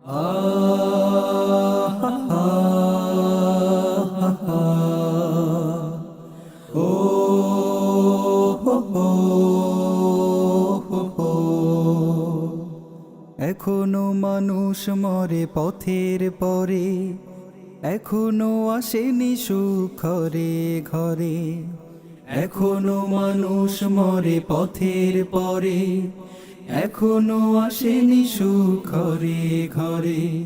এখনও মানুষ মরে পথের পরে, এখনও আসেনি সুখ ঘরে ঘরে, এখনও মানুষ মরে পথের পরে এখনও আসেনি সুখ ঘরে ঘরে।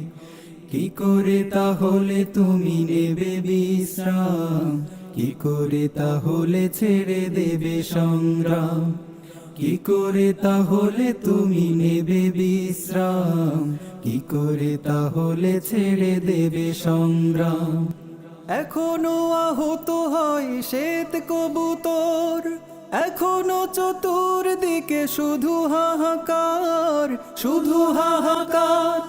কি করে তাহলে তুমি নেবে বিশ্রাম? কি করে তাহলে ছেড়ে দেবে সংগ্রাম? কি করে তাহলে তুমি নেবে বিশ্রাম? কি করে তাহলে ছেড়ে দেবে সংগ্রাম? এখনও আহত হয় শ্বেত কবুতর। এখনও চতুর্দিকে শুধু হাহাকার শুধু হাহাকার।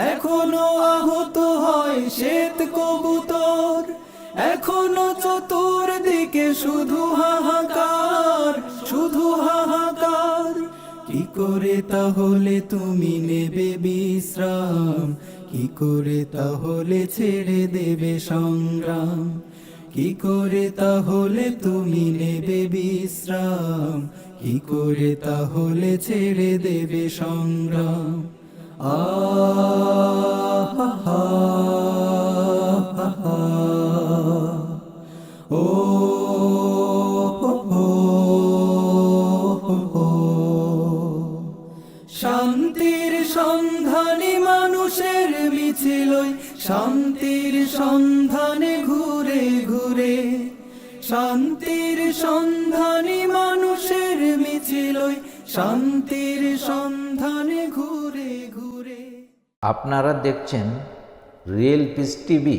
এখনও আহত হয় শ্বেত কবুতর। এখনও চতুর্দিকে শুধু হাহাকার শুধু হাহাকার। কি করে তাহলে তুমি নেবে বিশ্রাম? কি করে তাহলে ছেড়ে দেবে সংগ্রাম? কি করে তাহলে তুমি নেবে বিশ্রাম? কি করে তাহলে ছেড়ে দেবে সংগ্রাম? আ শান্তির সন্ধানে ঘুরে ঘুরে, শান্তির সন্ধানে মানুষের মিছিলই শান্তির সন্ধানে ঘুরে ঘুরে। আপনারা দেখছেন রিয়েল পিস টিভি।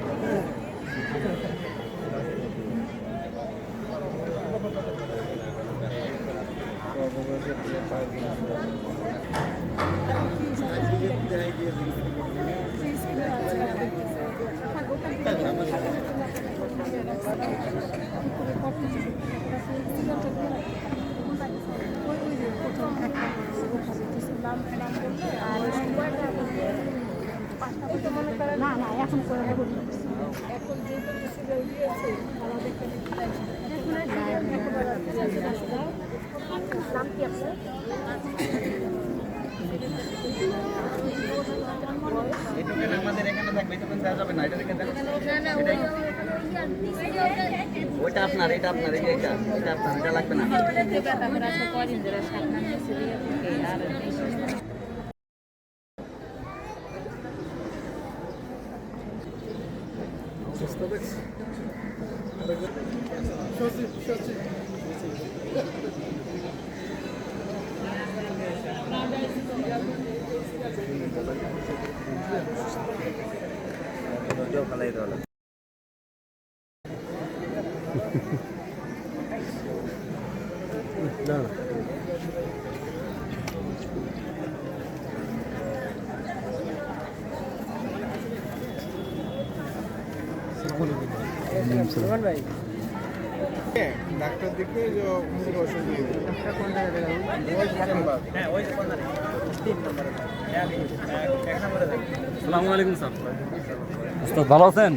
পুলিশ। জায়গায় থাকে তাই না? না না এখন করে দেবো নাম কি আপনার আমাদের এখানে থাকবে এটা দেওয়া যাবে না এটা রেখে দেন ওইটা আপনার এটা আপনার এই যে এটা এটা আপনার এটা লাগবে না この部分。ডাক্তার দেখে যে দিয়ে দেবে ভালো আছেন তো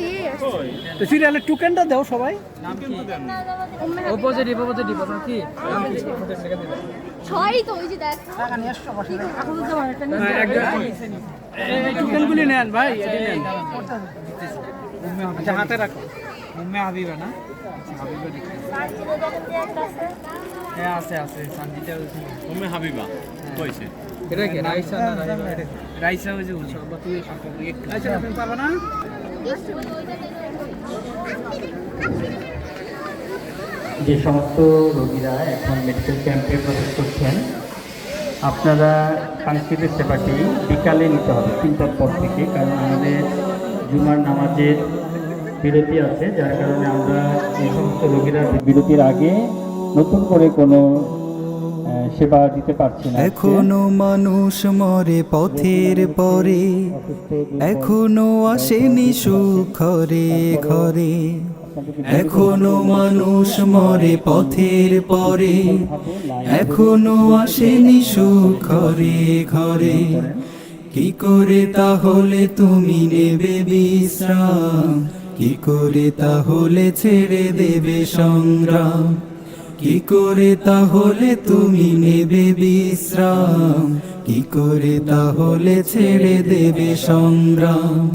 দিয়ে সিরিয়ালের টুকেনটা দাও সবাই। ছয়ই তো ওই যে দেখ। এখন তো আমার একটা নিয়ে টুকেনগুলি নেন ভাই আচ্ছা হাতে রাখো। মুম্মে হাবিবা না? হ্যাঁ আছে আছে শান্তিটা মুম্মে হাবিবা কইছে। এটা কি রাইসা না রাইসা? হইছে বলছো বা তুই আচ্ছা তুমি না? যে সমস্ত রোগীরা এখন মেডিকেল ক্যাম্পে প্রবেশ করছেন আপনারা কাঙ্ক্ষিত সেবাটি বিকালে নিতে হবে তিনটার পর থেকে কারণ আমাদের জুমার নামাজের বিরতি আছে যার কারণে আমরা এই সমস্ত রোগীরা বিরতির আগে নতুন করে কোনো সেবা দিতে পারছি না এখনও মানুষ মরে পথের পরে এখনও আসেনি সুখ ঘরে ঘরে এখনও মানুষ মরে পথের পরে এখনও আসেনি সুখ ঘরে ঘরে। কি করে তাহলে তুমি নেবে বিশ্রাম? কি করে তাহলে ছেড়ে দেবে সংগ্রাম? কি করে তাহলে তুমি নেবে বিশ্রাম? কি করে তাহলে ছেড়ে দেবে সংগ্রাম?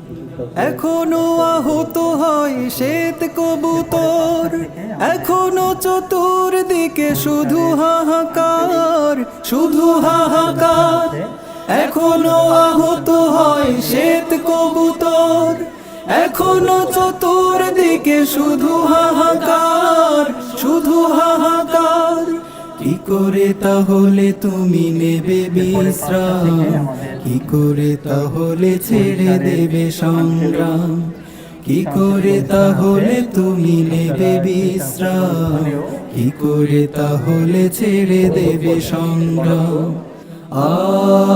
এখনও আহত হয় শ্বেত কবুতর। এখনও চতুর্দিকে শুধু হাহাকার শুধু হাহাকার। এখনও আহত হয় শ্বেত কবুতর। এখনও চতুর্দিকে শুধু হাহাকার শুধু হাহাকার। কি করে তাহলে তুমি নেবে বিশ্রাম? কি করে তাহলে ছেড়ে দেবে সংগ্রাম? কি করে তাহলে তুমি নেবে বিশ্রাম? কি করে তাহলে ছেড়ে দেবে সংগ্রাম? আহা